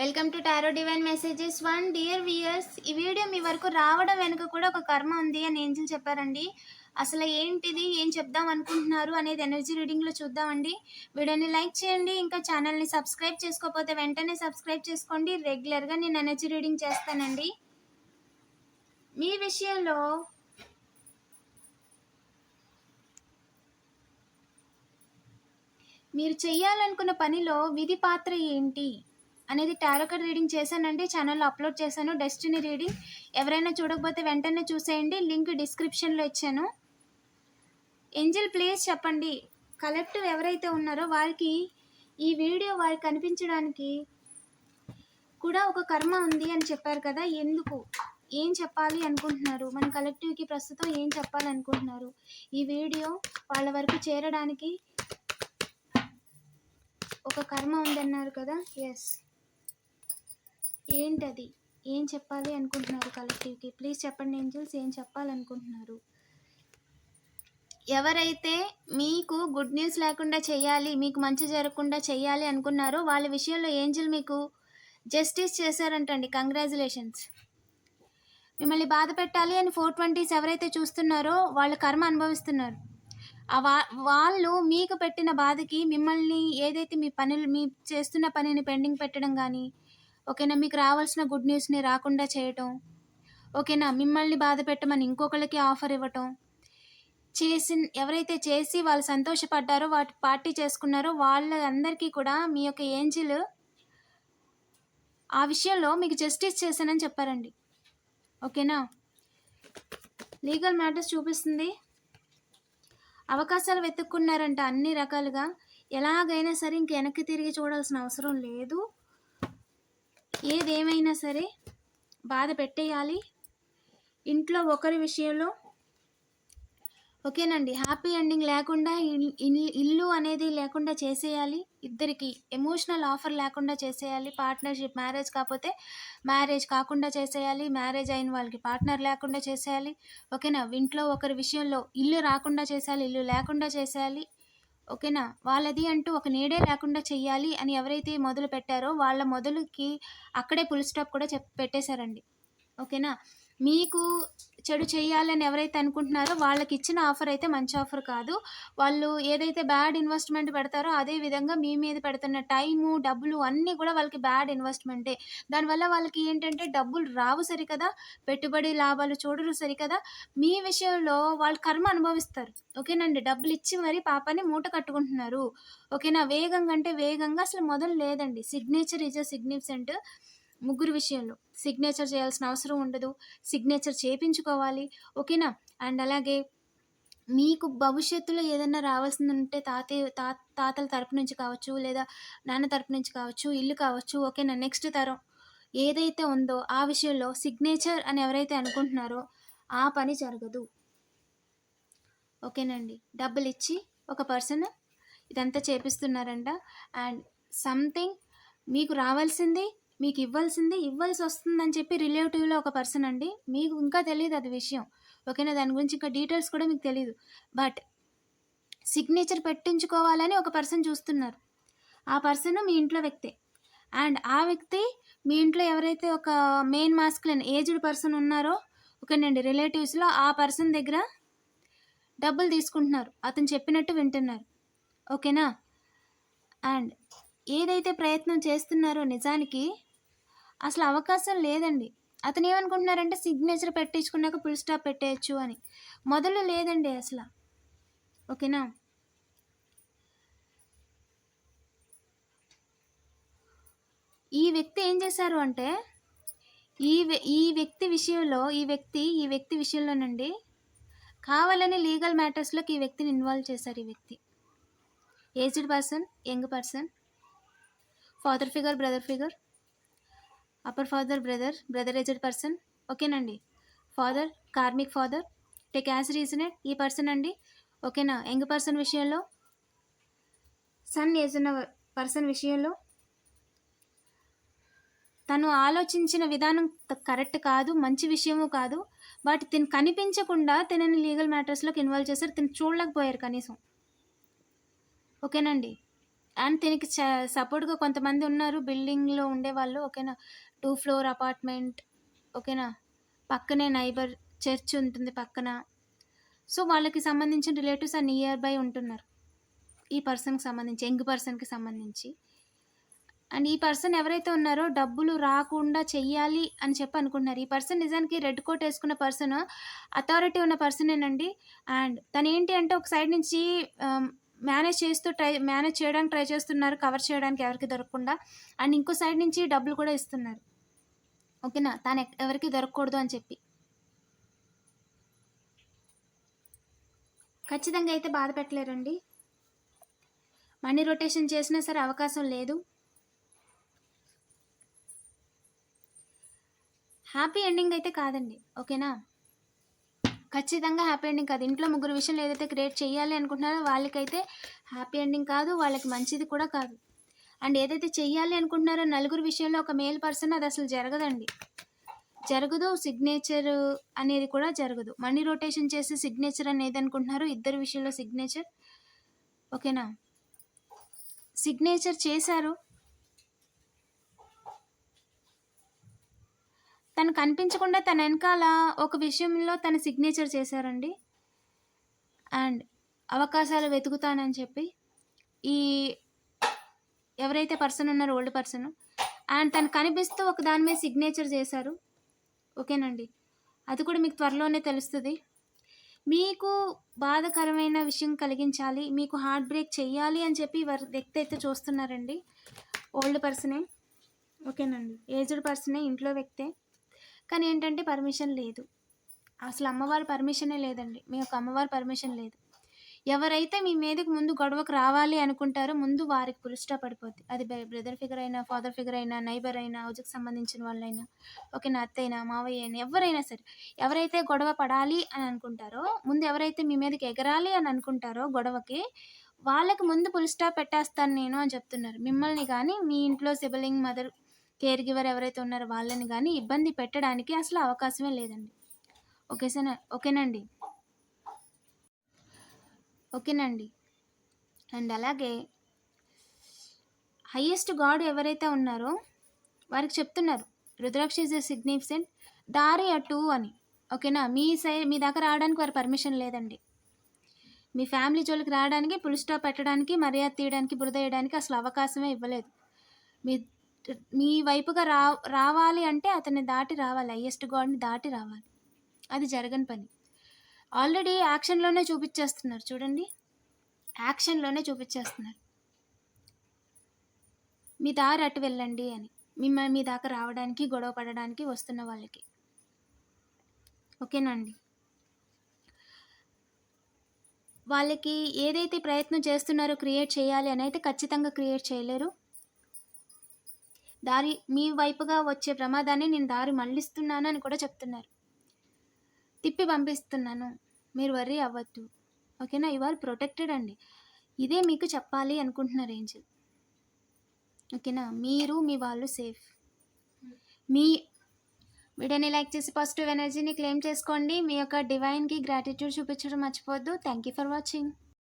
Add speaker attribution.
Speaker 1: Welcome to tarot divine messages one dear viewers ఈ video మీ వరకు రావడం వెనుక కూడా ఒక కర్మ ఉంది అని ఏంజిల్ చెప్పారండి. అసలు ఏంటిది? ఏం చెప్దాం అనుకుంటున్నారు అనేది ఎనర్జీ రీడింగ్లో చూద్దామండి. వీడియోని లైక్ చేయండి ఇంకా ఛానల్ని సబ్స్క్రైబ్ చేసుకోకపోతే వెంటనే సబ్స్క్రైబ్ చేసుకోండి. రెగ్యులర్గా నేను ఎనర్జీ రీడింగ్ చేస్తానండి. మీ విషయంలో మీరు చేయాలనుకున్న పనిలో విధి పాత్ర ఏంటి? అనేది టారో కార్డ్ రీడింగ్ చేశానండి. ఛానల్లో అప్లోడ్ చేశాను. Destiny reading. ఎవరైనా చూడకపోతే వెంటనే చూసేయండి. లింక్ డిస్క్రిప్షన్లో ఇచ్చాను. ఏంజల్ ప్లీజ్ చెప్పండి. కలెక్టివ్ ఎవరైతే ఉన్నారో వారికి ఈ వీడియో వారికి కనిపించడానికి కూడా ఒక కర్మ ఉంది అని చెప్పారు కదా. ఎందుకు? ఏం చెప్పాలి అనుకుంటున్నారు? మన కలెక్టివ్కి ప్రస్తుతం ఏం చెప్పాలనుకుంటున్నారు ఈ వీడియో వాళ్ళ వరకు చేరడానికి ఒక కర్మ ఉందన్నారు కదా. ఎస్ ఏంటది? ఏం చెప్పాలి అనుకుంటున్నారు కలెక్టివ్కి ప్లీజ్ చెప్పండి ఏంజల్స్ ఏం చెప్పాలనుకుంటున్నారు? ఎవరైతే మీకు గుడ్ న్యూస్ లేకుండా చేయాలి మీకు మంచి జరగకుండా చేయాలి అనుకున్నారో వాళ్ళ విషయంలో ఏంజల్ మీకు జస్టిస్ చేశారంటండి. కంగ్రాచులేషన్స్ మిమ్మల్ని బాధ పెట్టాలి అని ఫోర్ ట్వంటీస్ ఎవరైతే చూస్తున్నారో వాళ్ళ కర్మ అనుభవిస్తున్నారు. ఆ వా వాళ్ళు మీకు పెట్టిన బాధకి మిమ్మల్ని ఏదైతే మీ పనులు మీ చేస్తున్న పనిని పెండింగ్ పెట్టడం కానీ ఓకేనా మీకు రావాల్సిన గుడ్ న్యూస్ని రాకుండా చేయటం. ఓకేనా మిమ్మల్ని బాధ పెట్టమని ఇంకొకరికి ఆఫర్ ఇవ్వటం. చేసి ఎవరైతే చేసి వాళ్ళు సంతోషపడ్డారో వాటి పార్టీ చేసుకున్నారో వాళ్ళందరికీ కూడా మీ యొక్క ఏంజిల్ ఆ విషయంలో మీకు జస్టిస్ చేశానని చెప్పారండి. ఓకేనా? లీగల్ మ్యాటర్స్ చూపిస్తుంది. అవకాశాలు వెతుక్కున్నారంట అన్ని రకాలుగా. ఎలాగైనా సరే ఇంక వెనక్కి తిరిగి చూడాల్సిన అవసరం లేదు. ఏదేమైనా సరే బాధ పెట్టేయాలి. ఇంట్లో ఒకరి విషయంలో ఓకేనండి. హ్యాపీ ఎండింగ్ లేకుండా ఇల్- ఇల్లు అనేది లేకుండా చేసేయాలి. ఇద్దరికి ఎమోషనల్ ఆఫర్ లేకుండా చేసేయాలి. పార్ట్నర్షిప్ మ్యారేజ్ కాకపోతే మ్యారేజ్ కాకుండా చేసేయాలి. మ్యారేజ్ అయిన వాళ్ళకి పార్ట్నర్ లేకుండా చేసేయాలి. ఓకేనా? ఇంట్లో ఒకరి విషయంలో ఇల్లు రాకుండా చేసేయాలి ఇల్లు లేకుండా చేసేయాలి. ఓకేనా? వాళ్ళది అంటూ ఒక నీడే లేకుండా చెయ్యాలి అని ఎవరైతే మొదలు పెట్టారో వాళ్ళ మొదలుకి అక్కడే ఫుల్ స్టాప్ కూడా చెప్ పెట్టేశారండి. ఓకేనా? మీకు చెడు చేయాలని ఎవరైతే అనుకుంటున్నారో వాళ్ళకి ఇచ్చిన ఆఫర్ అయితే మంచి ఆఫర్ కాదు. వాళ్ళు ఏదైతే బ్యాడ్ ఇన్వెస్ట్మెంట్ పెడతారో అదే విధంగా మీ మీద పెడుతున్న టైము డబ్బులు అన్నీ కూడా వాళ్ళకి బ్యాడ్ ఇన్వెస్ట్మెంటే. దానివల్ల వాళ్ళకి ఏంటంటే డబ్బులు రావు సరికదా పెట్టుబడి లాభాలు చూడరు సరికదా. మీ విషయంలో వాళ్ళు కర్మ అనుభవిస్తారు. ఓకేనండి? డబ్బులు ఇచ్చి మరీ పాపాన్ని మూట కట్టుకుంటున్నారు. ఓకేనా? వేగంగా అంటే వేగంగా అసలు మొదలు లేదండి. Signature is a significant. ముగ్గురు విషయంలో. సిగ్నేచర్ చేయాల్సిన అవసరం ఉండదు. సిగ్నేచర్ చేయించుకోవాలి ఓకేనా? అండ్ అలాగే మీకు భవిష్యత్తులో ఏదైనా రావాల్సింది ఉంటే తాతయ్య తా తాతల తరపు నుంచి కావచ్చు లేదా నాన్న తరపు నుంచి కావచ్చు ఇల్లు కావచ్చు ఓకేనా? నెక్స్ట్ తరం ఏదైతే ఉందో ఆ విషయంలో సిగ్నేచర్ అని ఎవరైతే అనుకుంటున్నారో ఆ పని జరగదు. ఓకేనండి? డబ్బులు ఇచ్చి ఒక పర్సన్ ఇదంతా చేపిస్తున్నారంట. అండ్ సంథింగ్ మీకు రావాల్సింది మీకు ఇవ్వాల్సింది ఇవ్వాల్సి వస్తుందని చెప్పి రిలేటివ్లో ఒక పర్సన్ అండి. మీకు ఇంకా తెలియదు అది విషయం. ఓకేనా? దాని గురించి ఇంకా డీటెయిల్స్ కూడా మీకు తెలియదు బట్ సిగ్నేచర్ పెట్టించుకోవాలని ఒక పర్సన్ చూస్తున్నారు. ఆ పర్సన్ మీ ఇంట్లో వ్యక్తే. అండ్ ఆ వ్యక్తి మీ ఇంట్లో ఎవరైతే ఒక మెయిన్ మాస్కులైన ఏజ్డ్ పర్సన్ ఉన్నారో ఓకేనండి రిలేటివ్స్లో ఆ పర్సన్ దగ్గర డబ్బులు తీసుకుంటున్నారు. అతను చెప్పినట్టు వింటున్నారు. ఓకేనా? అండ్ ఏదైతే ప్రయత్నం చేస్తున్నారో నిజానికి అసలు అవకాశం లేదండి. అతను ఏమనుకుంటున్నారంటే సిగ్నేచర్ పెట్టించుకున్నాక ఫుల్ స్టాప్ పెట్టేయచ్చు అని. మొదలు లేదండి అసలు. ఓకేనా? ఈ వ్యక్తి ఏం చేశారు అంటే ఈ వ్య- ఈ వ్యక్తి విషయంలో ఈ వ్యక్తి ఈ వ్యక్తి విషయంలోనండి కావాలని లీగల్ మ్యాటర్స్లోకి ఈ వ్యక్తిని ఇన్వాల్వ్ చేశారు ఈ వ్యక్తి. Aged person young person father figure brother figure. Upper father brother brother aged person ఓకేనండి. Father karmic father take as reasoned ఈ పర్సన్ అండి. ఓకేనా? యంగ్ పర్సన్ విషయంలో? సన్ ఏజ్ ఉన్న పర్సన్ విషయంలో? తను ఆలోచించిన విధానం కరెక్ట్ కాదు మంచి విషయము కాదు. బట్ తిను కనిపించకుండా తనని లీగల్ మ్యాటర్స్లోకి ఇన్వాల్వ్ చేశారు తిను చూడలేకపోయారు కనీసం. ఓకేనండి. అండ్ దీనికి చ సపోర్ట్‌గా కొంతమంది ఉన్నారు బిల్డింగ్‌లో ఉండేవాళ్ళు. ఓకేనా. 2 ఫ్లోర్ అపార్ట్‌మెంట్ ఓకేనా. పక్కనే నైబర్ చర్చ్ ఉంటుంది పక్కన. సో, వాళ్ళకి సంబంధించిన రిలేటివ్స్ ఆ నియర్ బై ఉంటున్నారు. ఈ పర్సన్‌కి సంబంధించి, యంగ్ పర్సన్‌కి సంబంధించి. అండ్ ఈ పర్సన్ ఎవరైతే ఉన్నారో డబ్బులు రాకుండా చెయ్యాలి అని చెప్పి అనుకుంటున్నారు. ఈ పర్సన్ నిజానికి రెడ్ కోట్ ఏసుకున్న పర్సన్ అథారిటీ ఉన్న పర్సనేనండి. అండ్ తనేంటి అంటే ఒక సైడ్ నుంచి ఆహ్, మేనేజ్ చేస్తూ ట్రై మేనేజ్ చేయడానికి ట్రై చేస్తున్నారు. కవర్ చేయడానికి ఎవరికి దొరకకుండా. అండ్ ఇంకో సైడ్ నుంచి డబ్బులు కూడా ఇస్తున్నారు. ఓకేనా. తను ఎక్ దొరకకూడదు అని చెప్పి. ఖచ్చితంగా అయితే బాధ పెట్టలేరండి. మనీ రొటేషన్ చేసినా సరే అవకాశం లేదు. హ్యాపీ ఎండింగ్ అయితే కాదండి. ఓకేనా. ఖచ్చితంగా హ్యాపీ ఎండింగ్ కాదు. ఇంట్లో ముగ్గురు విషయంలో ఏదైతే క్రియేట్ చేయాలి అనుకుంటున్నారో వాళ్ళకైతే హ్యాపీ ఎండింగ్ కాదు. వాళ్ళకి మంచిది కూడా కాదు. అండ్ ఏదైతే చెయ్యాలి అనుకుంటున్నారో నలుగురు విషయంలో ఒక మేల్ పర్సన్ అది అసలు జరగదండి. జరగదు. సిగ్నేచర్ అనేది కూడా జరగదు. మనీ రొటేషన్ చేసి సిగ్నేచర్ అని అనుకుంటున్నారు ఇద్దరు విషయంలో సిగ్నేచర్ ఓకేనా. సిగ్నేచర్ చేశారు. తను కనిపించకుండా తన వెనకాల ఒక విషయంలో తన సిగ్నేచర్ చేశారండి. అండ్ అవకాశాలు వెతుకుతానని చెప్పి ఈ ఎవరైతే పర్సన్ ఉన్నారో ఓల్డ్ పర్సన్ అండ్ తను కనిపిస్తూ ఒక దాని మీద సిగ్నేచర్ చేశారు. ఓకేనండి. అది కూడా మీకు త్వరలోనే తెలుస్తుంది మీకు బాధకరమైన విషయం కలిగించాలి. మీకు హార్ట్ బ్రేక్ చేయాలి అని చెప్పి వారి వ్యక్తి అయితే చూస్తున్నారండి. ఓల్డ్ పర్సనే. ఓకేనండి. ఏజ్డ్ పర్సనే. ఇంట్లో వ్యక్తే. కానీ ఏంటంటే పర్మిషన్ లేదు. అసలు అమ్మవారి పర్మిషనే లేదండి. మీ యొక్క అమ్మవారి పర్మిషన్ లేదు. ఎవరైతే మీ మీదకి ముందు గొడవకు రావాలి అనుకుంటారో ముందు వారికి ఫుల్ పడిపోద్ది. అది బ్రదర్ ఫిగర్ అయినా, ఫాదర్ ఫిగర్ అయినా, నైబర్ అయినా, హౌస్‌కి సంబంధించిన వాళ్ళైనా, ఓకేనా. అత్తయినా, మావయ్య అయినా ఎవరైనా సరే. ఎవరైతే గొడవ పడాలి అని అనుకుంటారో ముందు ఎవరైతే మీ మీదకి ఎగరాలి అని అనుకుంటారో గొడవకి వాళ్ళకి ముందు ఫుల్ పెట్టేస్తాను నేను అని చెప్తున్నారు. మిమ్మల్ని కానీ మీ ఇంట్లో సిబలింగ్ మదర్, కేర్ గివర్ ఎవరైతే ఉన్నారో వాళ్ళని కానీ ఇబ్బంది పెట్టడానికి అసలు అవకాశమే లేదండి. ఓకేసనా ఓకేనండి. ఓకేనండి. అండ్ అలాగే హయ్యెస్ట్ గాడ్ ఎవరైతే ఉన్నారో వారికి చెప్తున్నారు. రుద్రాక్ష ఇస్ ఎ సిగ్నిఫికెంట్ దారి అటు అని. ఓకేనా. మీ సై మీ దాకా రావడానికి వారి పర్మిషన్ లేదండి. మీ ఫ్యామిలీ జోలికి రావడానికి, ఫుల్ స్టాప్ పెట్టడానికి, మర్యాద తీయడానికి, బురద వేయడానికి అసలు అవకాశమే ఇవ్వలేదు. మీ మీ వైపుగా రా రావాలి అంటే అతన్ని దాటి రావాలి. హయ్యెస్ట్ గాడ్‌ని దాటి రావాలి. అది జరగని పని. ఆల్రెడీ యాక్షన్‌లోనే చూపించేస్తున్నారు చూడండి. యాక్షన్‌లోనే చూపించేస్తున్నారు మీ దారి అటు వెళ్ళండి అని. మిమ్మల్ని మీ దాకా రావడానికి, గొడవ పడడానికి వస్తున్న వాళ్ళకి. ఓకేనండి. వాళ్ళకి ఏదైతే ప్రయత్నం చేస్తున్నారో క్రియేట్ చేయాలి అని అయితే ఖచ్చితంగా క్రియేట్ చేయలేరు. దారి మీ వైపుగా వచ్చే ప్రమాదాన్ని నేను దారి మళ్ళిస్తున్నాను అని కూడా చెప్తున్నారు. తిప్పి పంపిస్తున్నాను. మీరు వర్రీ అవ్వద్దు. ఓకేనా. యూ ఆర్ ప్రొటెక్టెడ్ అండి. ఇదే మీకు చెప్పాలి అనుకుంటున్నారు ఏంజెల్. ఓకేనా. మీరు మీ వాళ్ళు సేఫ్. మీ వీడియోని లైక్ చేసి పాజిటివ్ ఎనర్జీని క్లెయిమ్ చేసుకోండి. మీ యొక్క డివైన్‌కి గ్రాటిట్యూడ్ చూపించడం మర్చిపోవద్దు. Thank you for watching.